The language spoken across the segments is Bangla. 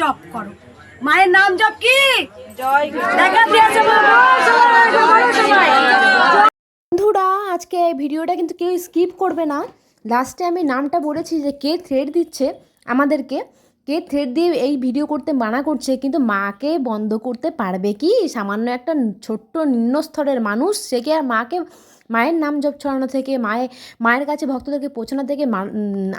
জপ করো। মায়ের নাম জপ কি। বন্ধুরা আজকে ভিডিওটা কিন্তু কেউ স্কিপ করবে না। লাস্টে আমি নামটা বলেছি যে কে থ্রেড দিচ্ছে আমাদেরকে। কে থ্রেড দিয়ে এই ভিডিও করতে মানা করছে, কিন্তু মাকে বন্ধ করতে পারবে কি? সামান্য একটা ছোট্ট নিম্নস্তরের মানুষ, সে কি আর মাকে, মায়ের নাম জপ ছড়ানো থেকে মায়ের মায়ের কাছে ভক্তদেরকে পৌঁছানো থেকে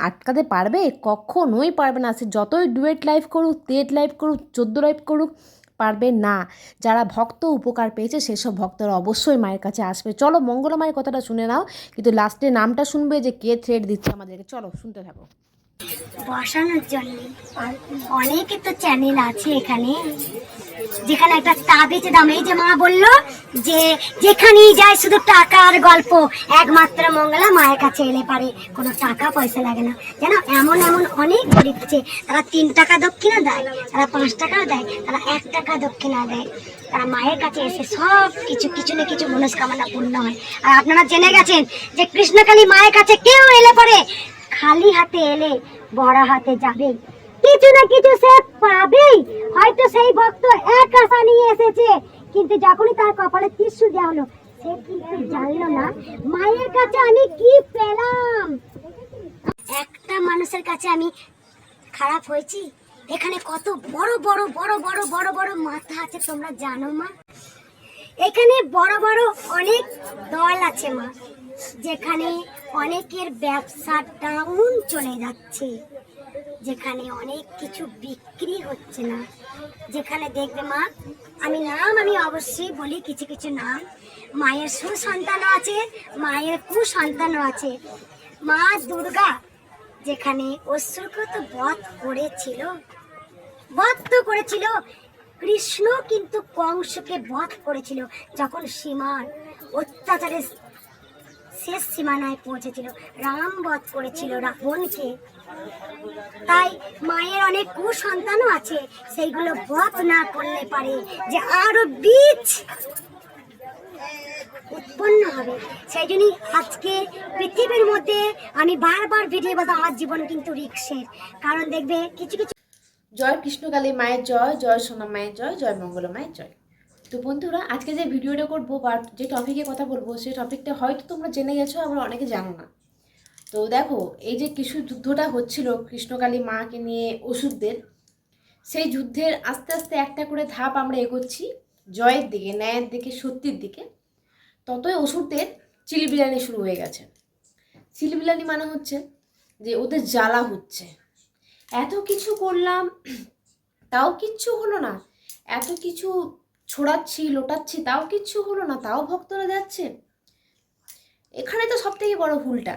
আটকাতে পারবে? কখনোই পারবে না। সে যতই ডুয়েট লাইভ করুক টেট লাইভ করুক, চোদ্দ লাইভ করুক, পারবে না। যারা ভক্ত উপকার পেয়েছে, সেসব ভক্তরা অবশ্যই মায়ের কাছে আসবে। চলো মঙ্গলা মায়ের কথাটা শুনে নাও, কিন্তু লাস্টে নামটা শুনবে যে কে থ্রেড দিচ্ছে আমাদেরকে। চলো, শুনতে থাকো। বসানোর জন্য অনেকে তো চ্যানেল আছে এখানে। যেখানে একটা তাবিজ দাম এই যে মা বলল যে যেখানেই যায় শুধু টাকা আর গল্প। একমাত্র মঙ্গলা মায়ের কাছে এলে পারে। কোনো টাকা পয়সা লাগে না। যেন এমন এমন অনেক গরিব আছে, তারা তিন টাকা দক্ষিণা দেয়, তারা পাঁচ টাকাও দেয়, তারা এক টাকা দক্ষিণা দেয়। তারা মায়ের কাছে এসে সব কিছু কিছু না কিছু মনস্কামনা পূর্ণ হয়। আর আপনারা জেনে গেছেন যে কৃষ্ণকালী মায়ের কাছে কেউ এলে পরে খালি হাতে এলে বড় হাতে যাবে। কিছু না কিছু সে পাবেই। হয়তো সেই ভক্ত এক আশা নিয়ে এসেছে। কিন্তু যখনই তার কপালে টিস্যু দেওয়া হলো সে কিন্তু জানলো না? মায়ের কাছে আমি কি পেলাম? একটা মানুষের কাছে আমি খারাপ হয়েছি? এখানে কত বড় বড় বড় বড় বড় বড় মাথা আছে তোমরা জানো মা? এখানে বড় বড় অনেক দল আছে মা। যেখানে অনেকের ব্যবসা ডাউন চলে যাচ্ছে। যেখানে অনেক কিছু বিক্রি হচ্ছে না। যেখানে দেখবে মা, আমি নাম আমি অবশ্যই বলি কিছু কিছু নাম। মায়ের সুসন্তানও আছে, মায়ের কুসন্তানও আছে। মা দুর্গা, যেখানে অসুরকে তো বধ করেছিল। বধ তো করেছিল। কৃষ্ণ কিন্তু কংসকে বধ করেছিল। যখন সীমার অত্যাচারের শেষ সীমানায় পৌঁছেছিল। রাম বধ করেছিল রাবণকে। তাই মায়ের অনেক কুসন্তানও আছে। সেইগুলো বধ না করলে পারে যে আরও বীজ উৎপন্ন হবে। সেই জন্যই আজকে পৃথিবীর মধ্যে আমি বারবার ভিডিও বলতে আমার জীবন কিন্তু রিক্সের। কারণ দেখবে কিছু কিছু জয় কৃষ্ণকালী মায়ের জয় জয় সোনা মায়ের জয় জয় মঙ্গলা মায়ের জয়। তো বন্ধুরা, আজকে যে ভিডিওটা করব বা যে টপিকে কথা বলব, সেই টপিকটা হয়তো তোমরা জেনে গেছো আবার অনেকে জানো না। তো দেখো, এই যে কিছু যুদ্ধটা হচ্ছিল কৃষ্ণকালী মাকে নিয়ে ওষুধদের সেই যুদ্ধের আস্তে আস্তে একটা করে ধাপ আমরা এগোচ্ছি, জয়ের দিকে, ন্যায়ের দিকে, সত্যির দিকে। ততই ওষুধদের চিলবিলানি শুরু হয়ে গেছে। চিলবিলানি মানে হচ্ছে যে ওদের জ্বালা হচ্ছে। এত কিছু করলাম, তাও কিচ্ছু হলো না। এত কিছু ছোড়াচ্ছি, লোটাচ্ছি, তাও কিচ্ছু হলো না, তাও ভক্তরা যাচ্ছে। এখানে তো সব থেকে বড় ভুলটা।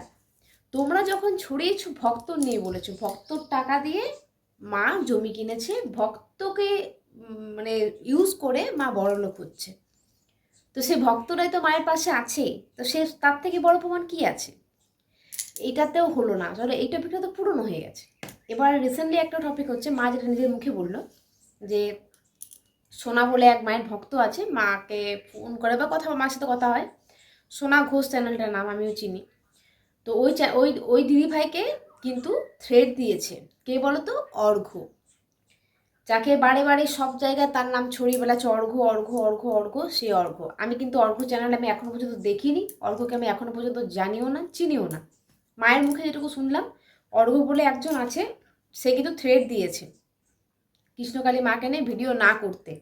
তোমরা যখন ছড়িয়েছো ভক্ত নিয়ে বলেছ, ভক্তর টাকা দিয়ে মা জমি কিনেছে, ভক্তকে মানে ইউজ করে মা বড় লোক হচ্ছে। তো সে ভক্তরাই তো মায়ের পাশে আছে, তো সে, তার থেকে বড় প্রমাণ কি আছে? এইটাতেও হলো না চলো এই টপিকটা তো পুরনো হয়ে গেছে। এবার রিসেন্টলি একটা টপিক হচ্ছে, মা যেটা নিজের মুখে বলল যে সোনা বলে এক মায়ের ভক্ত আছে, মাকে ফোন করে বা কথা, মার সাথে কথা হয়। সোনা ঘোষ চ্যানেলটার নাম, আমিও চিনি। তো ওই ওই ওই দিদি ভাইকে কিন্তু থ্রেড দিয়েছে। কে বলো তো অর্ঘ্য। যাকে বারে বারে সব জায়গায় তার নাম ছড়িয়ে বেলাচ্ছে অর্ঘ্য অর্ঘ্য অর্ঘ্য অর্ঘ্য, সে অর্ঘ্য। আমি কিন্তু অর্ঘ্য চ্যানেল আমি এখনও পর্যন্ত দেখিনি। অর্ঘ্যকে আমি এখনও পর্যন্ত জানিও না, চিনিও না। মায়ের মুখে যেটুকু শুনলাম, অর্ঘ্য বলে একজন আছে, সে কিন্তু থ্রেড দিয়েছে। কৃষ্ণকালী মাকে নিয়ে ভিডিও না করতে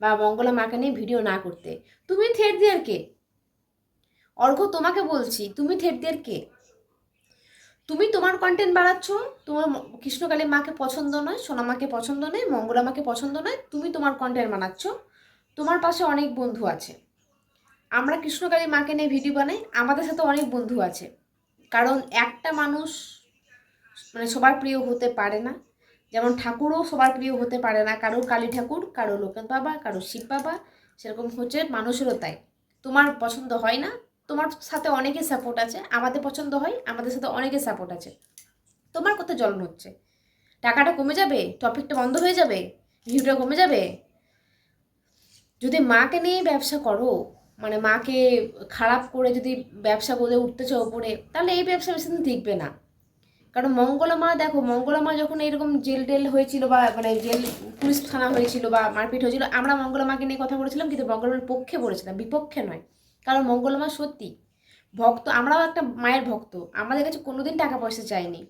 বা মঙ্গলা মাকে নিয়ে ভিডিও না করতে। তুমি থ্রেড দেওয়ার কে? অর্ঘ, তোমাকে বলছি, তুমি থ্রেড দেওয়ার কে? তুমি তোমার কন্টেন্ট বাড়াচ্ছ, তোমার কৃষ্ণকালী মাকে পছন্দ নয়, সোনা মাকে পছন্দ নয়, মঙ্গলা মাকে পছন্দ নয়, তুমি তোমার কন্টেন্ট বানাচ্ছ। তোমার পাশে অনেক বন্ধু আছে। আমরা কৃষ্ণকালী মাকে নিয়ে ভিডিও বানাই, আমাদের সাথে অনেক বন্ধু আছে। কারণ একটা মানুষ মানে সবার প্রিয় হতে পারে না। যেমন ঠাকুরও সবার প্রিয় হতে পারে না কারোর কালী ঠাকুর, কারও লোকেন বাবা, কারও শিব বাবা, সেরকম হচ্ছে মানুষেরও তাই। তোমার পছন্দ হয় না, তোমার সাথে অনেকের সাপোর্ট আছে, আমাদের পছন্দ হয়, আমাদের সাথে অনেকের সাপোর্ট আছে। তোমার কত জ্বলন হচ্ছে? টাকাটা কমে যাবে? টপিকটা বন্ধ হয়ে যাবে? ভিউটা কমে যাবে? যদি মাকে নিয়ে ব্যবসা করো মানে মাকে খারাপ করে যদি ব্যবসা বলে উঠতেছে ওপরে তাহলে এই ব্যবসা বেশি দিন না। কারণ মঙ্গলা মা দেখো মঙ্গলা মা যখন এরকম জেল টেল হয়েছিল বা মানে জেল, পুলিশ থানা হয়েছিল বা মারপিট হয়েছিল, আমরা মঙ্গলা মাকে নিয়ে কথা বলেছিলাম, কিন্তু মঙ্গলমার পক্ষে বলেছিলাম, বিপক্ষে নয়। কারণ মঙ্গলমা সত্যি ভক্ত, আমরাও একটা মায়ের ভক্ত, আমাদের কাছে কোনোদিন টাকা পয়সা চাইনি,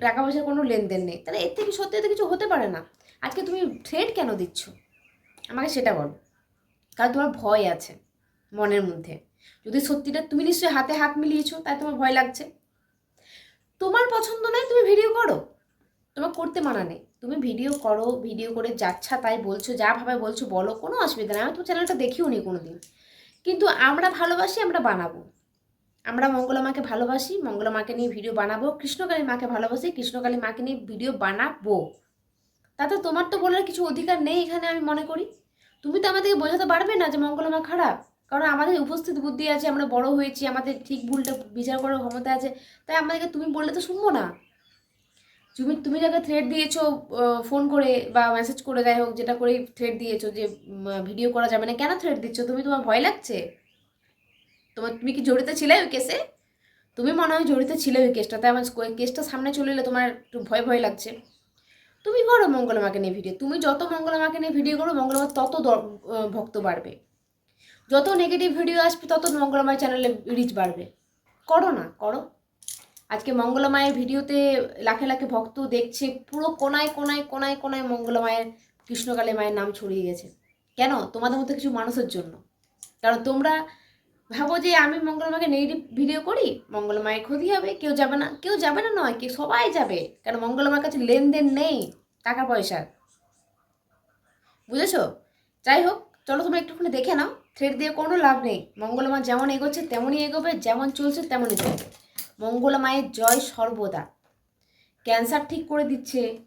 টাকা পয়সার কোনো লেনদেন নেই। তাহলে এর থেকে সত্যি এতে কিছু হতে পারে না। আজকে তুমি থ্রেড কেন দিচ্ছ? আমাকে সেটা বলো। কারণ তোমার ভয় আছে মনের মধ্যে। যদি সত্যিটা তুমি নিশ্চয়ই হাতে হাত মিলিয়েছো, তাই তোমার ভয় লাগছে। তোমার পছন্দ নয়, তুমি ভিডিও করো। তোমার করতে মানা নেই। তুমি ভিডিও করো ভিডিও করে যাচ্ছা, তাই বলছো, যা ভাবে বলছো, বলো, কোনো অসুবিধা নেই। আমি তো চ্যানেলটা দেখিও নি কোনো দিন কিন্তু আমরা ভালোবাসি, আমরা বানাবো। আমরা মঙ্গলা মাকে ভালোবাসি, মঙ্গলা মাকে নিয়ে ভিডিও বানাবো, কৃষ্ণকালী মাকে ভালোবাসি, কৃষ্ণকালী মাকে নিয়ে ভিডিও বানাবো। তাতে তোমার তো বলার কিছু অধিকার নেই এখানে আমি মনে করি। তুমি তো আমাদেরকে বোঝাতে পারবে না যে মঙ্গলা মা খারাপ। কারণ আমাদের উপস্থিত বুদ্ধি আছে, আমরা বড় হয়েছি, আমাদের ঠিক ভুলটা বিচার করার ক্ষমতা আছে, তাই আমাদেরকে তুমি বললে তো শুনব না। তুমি তুমি যাকে থ্রেড দিয়েছ ফোন করে বা মেসেজ করে, যাই হোক, যেটা করে থ্রেড দিয়েছ যে ভিডিও করা যাবে না, কেন থ্রেড দিচ্ছ? তুমি তোমার ভয় লাগছে? তোমার, তুমি কি জড়িত ছিলে ওই কেসে তুমি মনে হয় জড়িত ছিলে ওই কেসটা তাই আমার কেসটা সামনে চলে এলে তোমার একটু ভয় ভয় লাগছে। তুমি করো মঙ্গলমাকে নিয়ে ভিডিও তুমি যত মঙ্গলমাকে নিয়ে ভিডিও করো মঙ্গলমা তত ভক্ত বাড়বে। যত নেগেটিভ ভিডিও আসবে, তত মঙ্গলমায় চ্যানেলে রিচ বাড়বে। করো না, করো। আজকে মঙ্গলমায়ের ভিডিওতে লাখে লাখে ভক্ত দেখছে, পুরো কোনায় কোনায় কোনায় কোনায় মঙ্গলমায়ের কৃষ্ণকালী মায়ের নাম ছড়িয়ে গেছে। কেন? তোমাদের মতো কিছু মানুষের জন্য। কারণ তোমরা ভাবো যে আমি মঙ্গলমাকে নেগেটিভ ভিডিও করি, মঙ্গলমায়ের ক্ষতি হবে, কেউ যাবে না। কেউ যাবে না নয়, কেউ সবাই যাবে। কারণ মঙ্গলমার কাছে লেনদেন নেই টাকা পয়সার। বুঝেছ? যাই হোক, চলো তোমরা একটুখানি দেখে নাও। থ্রেড দিয়ে কোনো লাভ নেই। মঙ্গলমা যেমন এগোচ্ছে, তেমনই এগোবে, যেমন চলছে, তেমনই চলবে। মঙ্গলা মায়ের জয় সর্বদা। ক্যান্সার ঠিক করে দিচ্ছে।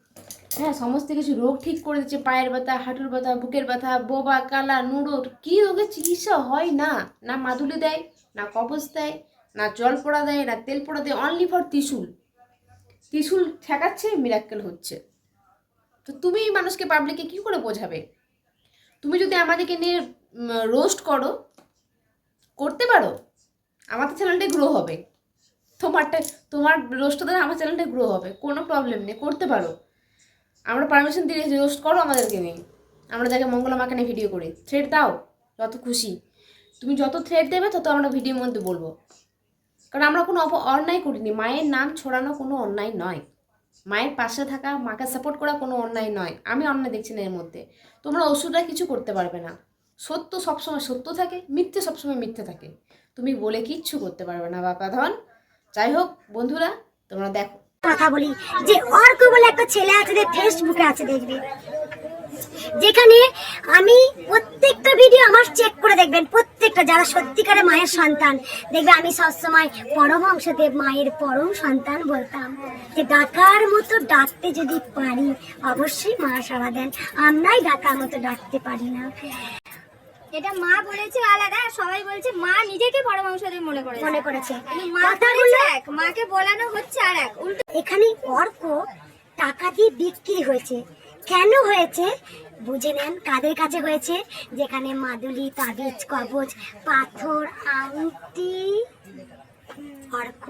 হ্যাঁ সমস্ত কিছু রোগ ঠিক করে দিচ্ছে। পায়ের ব্যথা, হাঁটুর ব্যথা, বুকের ব্যথা, বোবা, কালা নুড়ো কী রোগের চিকিৎসা হয় না? না মাদুলি দেয়, না কবচ দেয়, না জল পোড়া দেয়, না তেল পোড়া দেয় অনলি ফর ত্রিশুল। ত্রিশুল ঠেকাচ্ছে মিরাক্কেল হচ্ছে। তো তুমি মানুষকে পাবলিকে কী করে বোঝাবে? তুমি যদি আমাদেরকে নিয়ে রোস্ট করো, করতে পারো, আমাদের চ্যানেলটা গ্রো হবে। তোমারটা, তোমার রোস্টটা দ্বারা আমার চ্যানেলটা গ্রো হবে, কোনো প্রবলেম নেই, করতে পারো। আমরা পারমিশন দিয়ে রোস্ট করো আমাদেরকে নিয়ে। আমরা যাকে মঙ্গলা মাকে নিয়ে ভিডিও করি। থ্রেড দাও, যত খুশি। তুমি যত থ্রেড দেবে, তত আমরা ভিডিওর মধ্যে বলব। কারণ আমরা কোনো অন্যায় করিনি। মায়ের নাম ছড়ানো কোনো অন্যায় নয়। মায়ের পাশে থাকা, মাকে সাপোর্ট করা কোনো অন্যায় নয়। আমি অন্যায় দেখছি না এর মধ্যে। তোমরা ওষুধরা কিছু করতে পারবে না। সত্য সবসময় সত্য থাকে, মিথ্যে সবসময় মিথ্যে থাকে। তুমি বলে কিচ্ছু করতে পারবে না, বাপা ধন। যাই হোক, বন্ধুরা, তোমরা দেখো। কথা বলি, যে অর্ক বলে একটা ছেলে আছে যে ফেসবুকে আছে, দেখবে। যেখানে আমি প্রত্যেকটা ভিডিও আমার চেক করে দেখবেন প্রত্যেকটা যারা সত্যিকারে মায়ের সন্তান দেখবে আমি সবসময় পরমহংসদেব মায়ের পরম সন্তান বলতাম যে ডাকার মতো ডাকতে যদি পারি অবশ্যই মা সারা দেন। আমরাই ডাকার মতো ডাকতে পারি না। এটা মা বলেছে আলাদা সবাই বলছে মা নিজেকে পরমাংসদেব মনে করে মনে করেছে। কথাগুলো এক মাকে বলানো হচ্ছে আর এক উল্টো এখানে অর্ক টাকা দিয়ে বিক্রি হয়েছে। কেন হয়েছে? বুঝে নেন কাদের কাছে হয়েছে? যেখানে মাদুলি তাবিজ কবজ পাথর আংটি অর্ক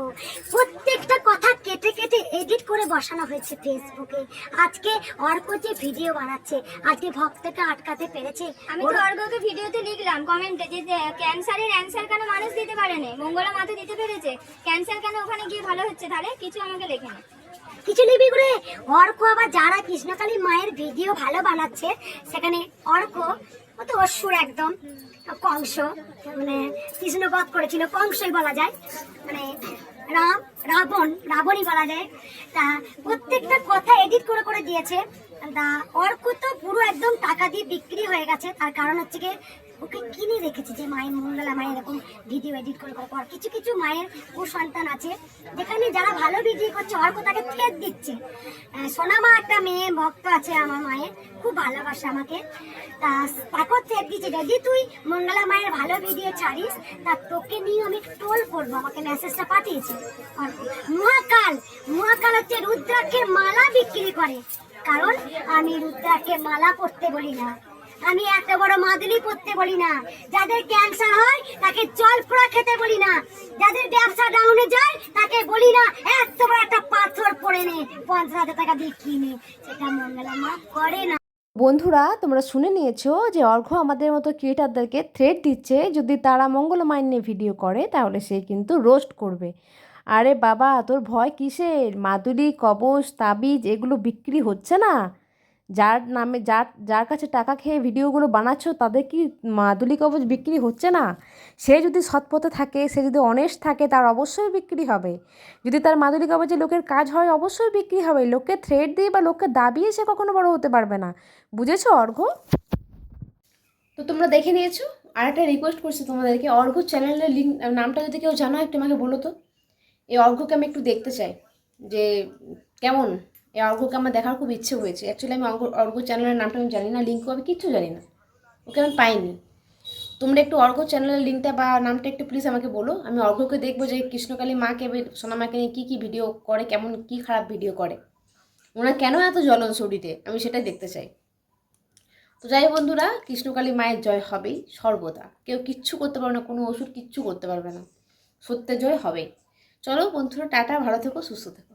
প্রত্যেকটা কথা কেটে কেটে এডিট করে বসানো হয়েছে ফেসবুকে আজকে অর্ক যে ভিডিও বানাচ্ছে আজকে ভক্তটা আটকাতে পেরেছে। আমি তো অর্ঘকে ভিডিওতে লিখলাম কমেন্টে যে ক্যান্সারের অ্যান্সার কেন মানুষ দিতে পারেনি? মঙ্গলা মাথা দিতে পেরেছে? ক্যান্সার কেন ওখানে গিয়ে ভালো হচ্ছে? তাহলে কিছু আমাকে লেখে না। কিছু লিবি করে অর্ক আবার যারা কৃষ্ণকালী মায়ের ভিডিও ভালো বানাচ্ছে, সেখানে অর্ক, ও তো অসুর একদম, কংস মানে কৃষ্ণবধ করেছিল, কংসই বলা যায় মানে রাম, রাবণ, রাবণই বলা যায়। তা প্রত্যেকটা কথা এডিট করে করে দিয়েছে। তা অর্ক তো পুরো একদম টাকা দিয়ে বিক্রি হয়ে গেছে, তার কারণ হচ্ছে কি ওকে কিনে রেখেছে যে মায়ের মঙ্গলা, মায়ের এরকম ভিডিও এডিট করে করে পর কিছু কিছু মায়ের কুসন্তান আছে, যেখানে যারা ভালো ভিডিও করছে, অর্ক তাকে ফের দিচ্ছে। সোনামা একটা মেয়ে, ভক্ত আছে আমার মায়ের, খুব ভালোবাসে আমাকে। তা, তাকেও ফের দিচ্ছে। যদি তুই মঙ্গলা মায়ের ভালো ভিডিও ছাড়িস, তা তোকে নিয়ে আমি টোল করব। আমাকে মেসেজটা পাঠিয়েছে। মহাকাল মহাকাল হচ্ছে রুদ্রাক্ষের মালা বিক্রি করে। কারণ আমি রুদ্রাক্ষের মালা করতে বলি না। আমি এত বড় মাদুলি পড়তে বলি না। যাদের ক্যান্সার হয়, তাকে জল পোড়া খেতে বলি না। যাদের ব্যবসা ডাউনে যায়, তাকে বলি না, এত বড় একটা পাথর পড়ে নে, পঞ্চাশ হাজার টাকা দিয়ে কিনে। সেটা মঙ্গলা মা করে না। বন্ধুরা, তোমরা শুনে নিয়েছো যে অর্ঘ আমাদের মতো ক্রিয়েটারদেরকে থ্রেড দিচ্ছে। যদি তারা মঙ্গলমায় নিয়ে ভিডিও করে, তাহলে সে কিন্তু রোস্ট করবে। আরে বাবা, তোর ভয় কিসের? মাদুলি, কবচ, তাবিজ, এগুলো বিক্রি হচ্ছে না? যার নামে যার যার কাছে টাকা খেয়ে ভিডিওগুলো বানাচ্ছ, তাদের কি মাদুলি কবচ বিক্রি হচ্ছে না? সে যদি সৎপথে থাকে, সে যদি অনেস্ট থাকে, তার অবশ্যই বিক্রি হবে। যদি তার মাদুলি কবচে লোকের কাজ হয়, অবশ্যই বিক্রি হবে। লোককে থ্রেড দিয়ে বা লোককে দাবিয়ে সে কখনো বড় হতে পারবে না। বুঝেছ, অর্ঘ? তো তোমরা দেখে নিয়েছো আর একটা রিকোয়েস্ট করছি তোমাদেরকে। অর্ঘ চ্যানেলের লিঙ্ক নামটা যদি কেউ জানো, একটু আমাকে বলো তো। এই অর্ঘকে আমি একটু দেখতে চাই, যে কেমন? এই অর্ঘকে আমার দেখার খুব ইচ্ছে হয়েছে। অ্যাকচুয়ালি আমি অর্ঘ অর্ঘ চ্যানেলের নামটা আমি জানি না লিঙ্কও আমি কিচ্ছু জানি না। ওকে আমি পাইনি। তোমরা একটু অর্ঘ চ্যানেলের লিঙ্কটা বা নামটা একটু প্লিজ আমাকে বলো। আমি অর্ঘকে দেখব যে কৃষ্ণকালী মাকে সোনামাকে নিয়ে কী কী ভিডিও করে, কেমন কী খারাপ ভিডিও করে। ওনার কেন এত জ্বলন শরীরে আমি সেটাই দেখতে চাই। তো যাই বন্ধুরা, কৃষ্ণকালী মায়ের জয় হবেই, সর্বদা। কেউ কিচ্ছু করতে পারবে না, কোনো ওষুধ কিচ্ছু করতে পারবে না। সত্যের জয় হবেই। চলো বন্ধুরা, টাটা, ভালো থেকো, সুস্থ থেকো।